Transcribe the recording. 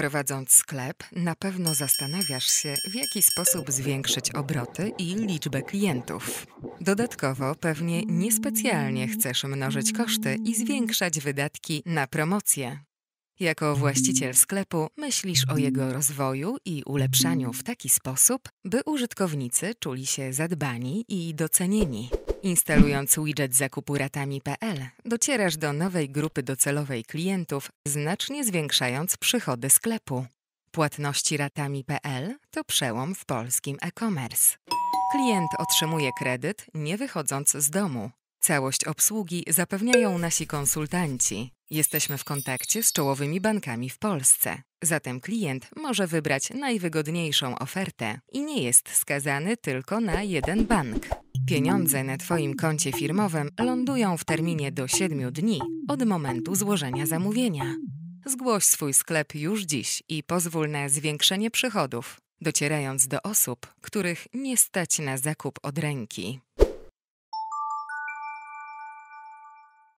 Prowadząc sklep, na pewno zastanawiasz się, w jaki sposób zwiększyć obroty i liczbę klientów. Dodatkowo pewnie niespecjalnie chcesz mnożyć koszty i zwiększać wydatki na promocje. Jako właściciel sklepu myślisz o jego rozwoju i ulepszaniu w taki sposób, by użytkownicy czuli się zadbani i docenieni. Instalując widget zakupu ratami.pl, docierasz do nowej grupy docelowej klientów, znacznie zwiększając przychody sklepu. Płatności ratami.pl to przełom w polskim e-commerce. Klient otrzymuje kredyt nie wychodząc z domu. Całość obsługi zapewniają nasi konsultanci. Jesteśmy w kontakcie z czołowymi bankami w Polsce. Zatem klient może wybrać najwygodniejszą ofertę i nie jest skazany tylko na jeden bank. Pieniądze na Twoim koncie firmowym lądują w terminie do 7 dni od momentu złożenia zamówienia. Zgłoś swój sklep już dziś i pozwól na zwiększenie przychodów, docierając do osób, których nie stać na zakup od ręki.